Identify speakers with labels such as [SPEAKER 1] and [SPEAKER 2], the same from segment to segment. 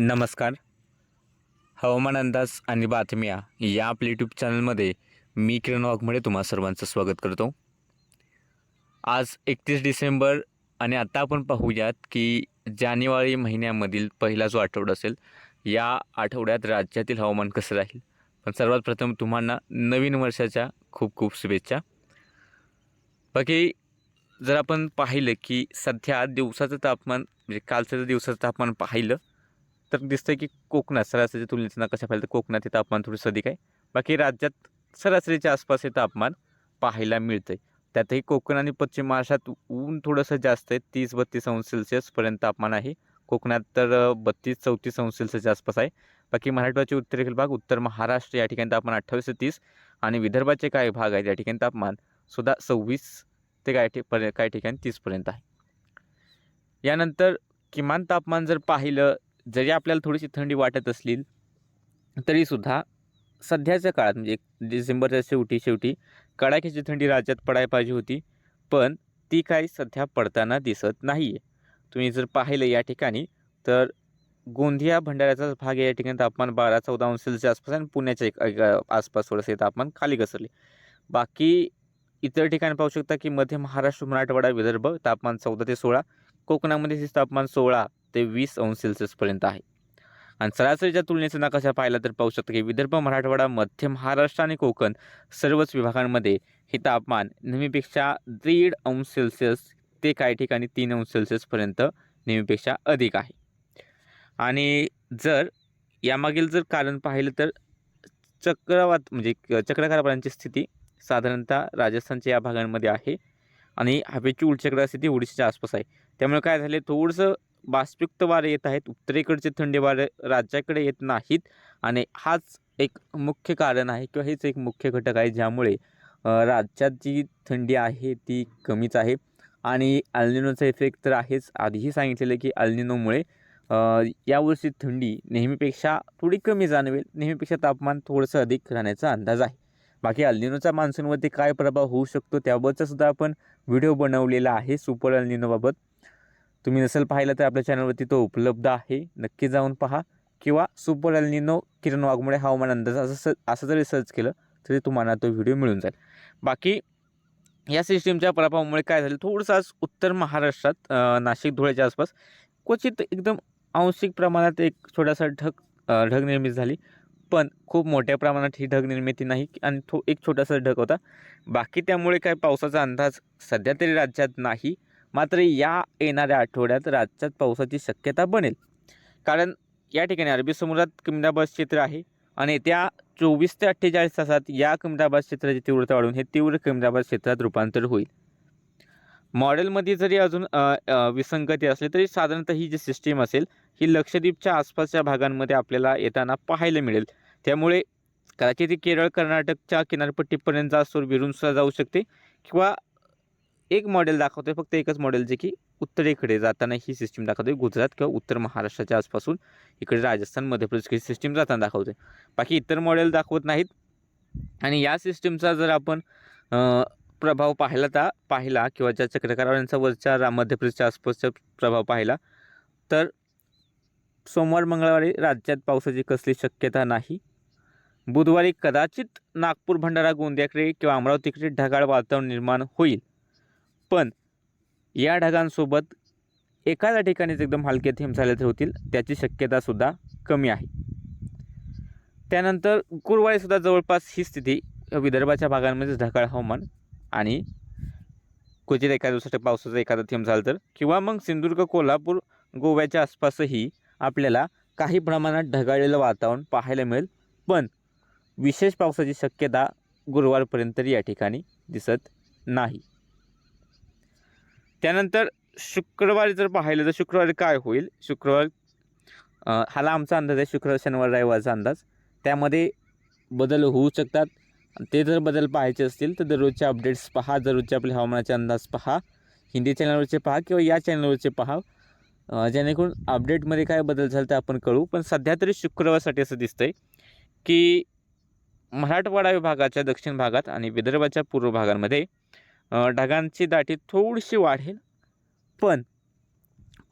[SPEAKER 1] नमस्कार. हवामान अंदाज आणि बातम्या या आपल्या यूट्यूब चॅनलमध्ये मी किरण वाघमळे तुम्हा सर्वांचं स्वागत करतो. आज एकतीस डिसेंबर आणि आता आपण पाहूयात की जानेवारी महिन्यामधील पहिला जो आठवडा असेल या आठवड्यात राज्यातील हवामान कसं राहील? पण सर्वात प्रथम तुम्हाला नवीन वर्षाच्या खूप खूप शुभेच्छा. बाकी जर आपण पाहिलं की सध्या दिवसाचं तापमान म्हणजे कालचं जर दिवसाचं तापमान पाहिलं तर दिसतंय की कोकणात सरासरीच्या तुलनेत नकाशा पाहिलं तर कोकणात हे तापमान थोडंसं अधिक आहे. बाकी राज्यात सरासरीच्या आसपास हे तापमान पाहायला मिळतंय. त्यातही कोकण आणि पश्चिम महाराष्ट्रात ऊन थोडंसं जास्त आहे. तीस बत्तीस अंश सेल्सिअसपर्यंत तापमान आहे. कोकणात तर बत्तीस चौतीस अंश सेल्सिअसच्या आसपास आहे. बाकी मराठवाड्याचे उत्तरेकडील भाग उत्तर महाराष्ट्र या ठिकाणी तापमान अठ्ठावीस ते तीस आणि विदर्भाचे काही भाग आहेत या ठिकाणी तापमान सुद्धा सव्वीस ते काही ठिक पर्य काही ठिकाणी तीसपर्यंत आहे. यानंतर किमान तापमान जर पाहिलं जरी आपल्याला थोडीशी थंडी वाटत असली तरीसुद्धा सध्याच्या काळात म्हणजे डिसेंबरच्या शेवटी शेवटी कडाक्याची थंडी राज्यात पडायला पाहिजे होती पण ती काही सध्या पडताना दिसत नाही आहे तुम्ही जर पाहिलं या ठिकाणी तर गोंदिया भंडाऱ्याचा भाग आहे या ठिकाणी तापमान बारा चौदा अंश सेल्सिअसच्या आसपास आणि पुण्याच्या एक एक आसपास थोडंसं हे तापमान खाली घसरले. बाकी इतर ठिकाणी पाहू शकता की मध्य महाराष्ट्र मराठवाडा विदर्भ तापमान चौदा ते सोळा कोकणामध्ये हे तापमान सोळा ते वीस अंश सेल्सिअसपर्यंत आहे. आणि सरासरीच्या तुलनेचा नकाशा पाहिला तर पाहू शकता की विदर्भ मराठवाडा मध्य महाराष्ट्र आणि कोकण सर्वच विभागांमध्ये हे तापमान नेहमीपेक्षा दीड अंश सेल्सिअस ते काही ठिकाणी तीन अंश सेल्सिअसपर्यंत नेहमीपेक्षा अधिक आहे. आणि जर यामागील जर कारण पाहिलं तर चक्रवात म्हणजे चक्राकारापर्यंतची स्थिती साधारणतः राजस्थानच्या या भागांमध्ये आहे आणि हवेची उलचक्र स्थिती ओडिशाच्या आसपास आहे. त्यामुळे काय झाले? थोडंसं बाष्पयुक्त वारे येत आहेत. उत्तरेकडचे थंडी वारे राज्याकडे येत नाहीत. आणि हाच एक मुख्य कारण आहे किंवा हेच एक मुख्य घटक आहे ज्यामुळे राज्यात जी थंडी आहे ती कमीच आहे. आणि अल्निनोचा इफेक्ट तर आहेच. आधीही सांगितलेलं की अल्निनोमुळे यावर्षी थंडी नेहमीपेक्षा थोडी कमी जाणवेल. नेहमीपेक्षा तापमान थोडंसं अधिक राहण्याचा अंदाज आहे. बाकी अल्निनोचा मान्सूनवरती काय प्रभाव होऊ शकतो त्याबाबतचा सुद्धा आपण व्हिडिओ बनवलेला आहे सुपर अल्निनोबाबत तुम्ही नसेल पाहिलं तर आपल्या चॅनलवरती तो उपलब्ध आहे. नक्की जाऊन पहा. किंवा सुपर अल्निनो किरण वाघमुळे हवामान अंदाज असं असं जरी सर्च केलं तरी तुम्हाला तो व्हिडिओ मिळून जाईल. बाकी या सिस्टीमच्या प्रभावामुळे काय झालं? थोडंसं आज उत्तर महाराष्ट्रात नाशिक धुळ्याच्या आसपास क्वचित एकदम आंशिक प्रमाणात एक छोटासा ढग ढग निर्मिती झाली. पण खूप मोठ्या प्रमाणात ही ढग निर्मिती नाही आणि थो एक छोटासा ढग होता. बाकी त्यामुळे काय पावसाचा अंदाज सध्या तरी राज्यात नाही. मात्र या येणाऱ्या आठवड्यात राज्यात पावसाची शक्यता बनेल. कारण या ठिकाणी अरबी समुद्रात कमिदाबाद क्षेत्र आहे आणि येत्या चोवीस ते अठ्ठेचाळीस तासात या कमिदाबाद क्षेत्राची तीव्रता वाढून हे तीव्र कमिदाबाद क्षेत्रात रूपांतर होईल. मॉडेलमध्ये जरी अजून विसंगती असली तरी साधारणतः ही जी सिस्टीम असेल ही लक्षद्वीपच्या आसपासच्या भागांमध्ये आपल्याला येताना पाहायला मिळेल. त्यामुळे कदाचित ती केरळ कर्नाटकच्या किनारपट्टीपर्यंत जास्तवर विरूनसुद्धा जाऊ शकते किंवा एक मॉडेल दाखवते फक्त एकच मॉडेल जे की उत्तरेकडे जाताना ही सिस्टीम दाखवते गुजरात किंवा उत्तर महाराष्ट्राच्या आसपासून इकडे राजस्थान मध्य प्रदेश ही सिस्टीम जाताना दाखवते बाकी इतर मॉडेल दाखवत नाहीत. आणि या सिस्टीमचा जर आपण प्रभाव पाहिला तर पाहिला किंवा ज्या चक्रकारांचा वरच्या रा मध्य प्रदेशच्या आसपासचा प्रभाव पाहिला तर सोमवार मंगळवारी राज्यात पावसाची कसली शक्यता नाही. बुधवारी कदाचित नागपूर भंडारा गोंदियाकडे किंवा अमरावतीकडे ढगाळ वातावरण निर्माण होईल. पण या ढगांसोबत एखाद्या ठिकाणीच एकदम हलके थेंब झाले तर होतील त्याची शक्यतासुद्धा कमी आहे. त्यानंतर गुरुवारीसुद्धा जवळपास ही स्थिती विदर्भाच्या भागांमध्येच ढगाळ हवामान आणि क्वचित एका दिवसाच्या पावसाचा एखादा थेंब झाला तर किंवा मग सिंधुदुर्ग कोल्हापूर गोव्याच्या आसपासही आपल्याला काही प्रमाणात ढगाळलेलं वातावरण पाहायला मिळेल. पण विशेष पावसाची शक्यता गुरुवारपर्यंत या ठिकाणी दिसत नाही. त्यानंतर शुक्रवारी जर पाहिलं तर शुक्रवारी काय होईल? शुक्रवार हाला आमचा अंदाज आहे शुक्रवार शनिवार रविवारचा अंदाज. त्यामध्ये बदल होऊ शकतात. ते जर बदल पाहायचे असतील तर दररोजचे अपडेट्स पहा दररोजचे आपले हवामानाचे अंदाज पहा. हिंदी चॅनलवरचे पहा किंवा या चॅनलवरचे पहा. जेणेकरून अपडेटमध्ये काय बदल झाला तर आपण कळू. पण सध्या तरी शुक्रवारसाठी असं दिसतंय की मराठवाडा विभागाच्या दक्षिण भागात आणि विदर्भाच्या पूर्व भागांमध्ये ढगांची दाटी थोडीशी वाढेल पण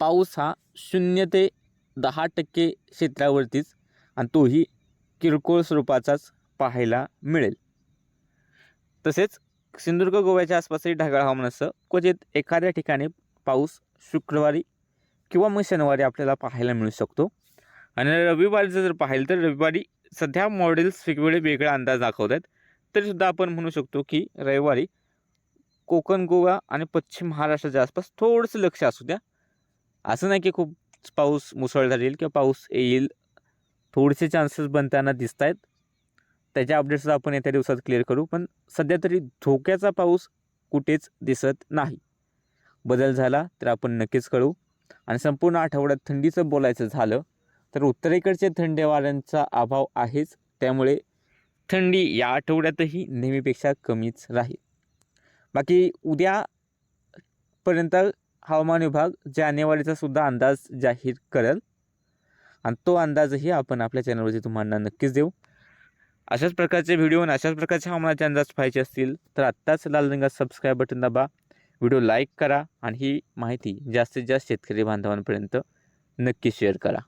[SPEAKER 1] पाऊस हा शून्य ते दहा टक्के क्षेत्रावरतीच आणि तोही किरकोळ स्वरूपाचाच पाहायला मिळेल. तसेच सिंधुदुर्ग गोव्याच्या आसपासही ढगाळ हवामान असं क्वचित एखाद्या ठिकाणी पाऊस शुक्रवारी किंवा मग शनिवारी आपल्याला पाहायला मिळू शकतो. आणि रविवारीचं जर पाहिलं तर रविवारी सध्या मॉडेल्स वेगवेगळे वेगळा अंदाज दाखवत आहेत. तरीसुद्धा आपण म्हणू शकतो की रविवारी कोकण गोवा आणि पश्चिम महाराष्ट्राच्या आसपास थोडंसं लक्ष असू द्या. असं नाही की खूप पाऊस मुसळधार येईल किंवा पाऊस येईल. थोडेसे चान्सेस बनताना दिसत आहेत त्याच्या अपडेट्स आपण येत्या दिवसात क्लिअर करू. पण सध्या तरी धोक्याचा पाऊस कुठेच दिसत नाही. बदल झाला तर आपण नक्कीच कळू. आणि संपूर्ण आठवड्यात थंडीचं बोलायचं झालं तर उत्तरेकडचे थंडी वाऱ्यांचा अभाव आहेच. त्यामुळे थंडी या आठवड्यातही नेहमीपेक्षा कमीच राहील. बाकी उद्यापर्यंत हवामान विभाग जानेवारीचा सुद्धा अंदाज जाहीर करेल. आणि तो अंदाजही आपण आपल्या चॅनलवरती तुम्हाला नक्कीच देऊ. अशाच प्रकारचे व्हिडिओ आणि अशाच प्रकारचे हवामानाचे अंदाज पाहिजे असतील तर आत्ताच लाल रंगात सबस्क्राईब बटन दाबा. व्हिडिओ लाईक करा आणि ही माहिती जास्तीत जास्त शेतकरी बांधवांपर्यंत नक्की शेअर करा.